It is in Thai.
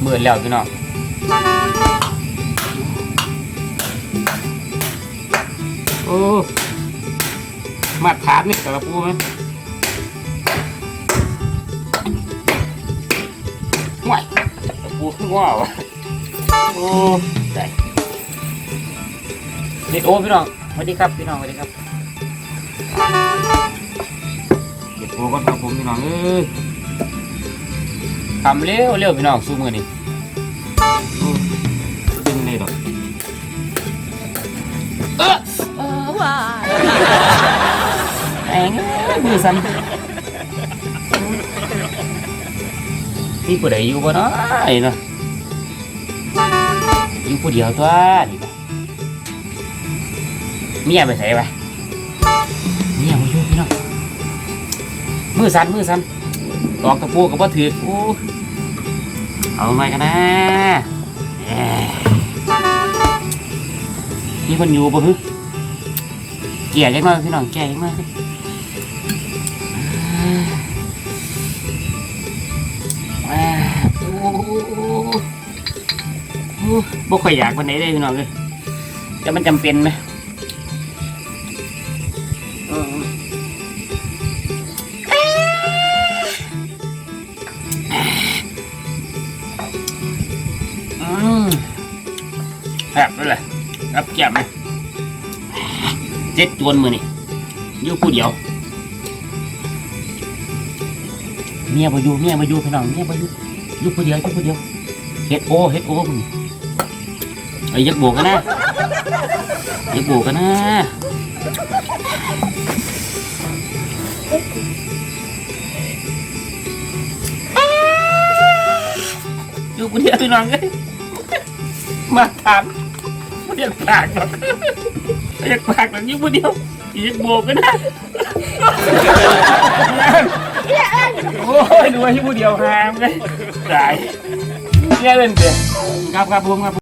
เบื่อแล้วพี่น้องโอ้มาถามนี่กระปูไหมห่วยกระปูขึ้นว่าวโอ้ได้เด็ดโอ้พี่น้องสวัสดีครับพี่น้องสวัสดีครับเด็ดโอ้ก่อนครับผมพี่น้องเอ้ย ทำเร็วเร็วพี่น้องสู้มือนี่ดึงเลยดอกเออว่าแองมือสั่นมีผู้ใดอยู่บ่เนาะไอ้เนาะอยู่ผู้เดียวตัวนี่นะเมียไปใส่ปะเมียมาอยู่พี่น้องมือสั่นมือสั่นตอกกระปูกับบ่ถือโอ้ เอาไงกันนะแหมมีคนอยู่บ่ฮึเกลี่ยจังหน่อยพี่น้องแก่จังหน่อยอ่าโอ้โหโอ้บ่ค่อยอยากวันไหนได้พี่น้องเลยแต่มันจำเป็นไหม แบบนั่นแหละรับแก้มไหมเจ็ดจวนมือนี่อยู่ผู้เดียว เมียบอยู่เมียบอยู่พี่น้องเมียบอยู่อยู่ผู้เดียวอยู่ผู้เดียวเฮ็ดโอเฮ็ดโอมึงไอ้ยักโบกกันนะยักโบกกันนะอยู่ผู้เดียวพี่น้องเอ้ย มาถามผู้เดียวปากหรอกอยากปากหรอกอยู่ผู้เดียวยักโบกกันนะโอ้ยดูว่าที่ผู้เดียวหามเลยตายเนี่ยเล่นเถอะครับครับผมครับ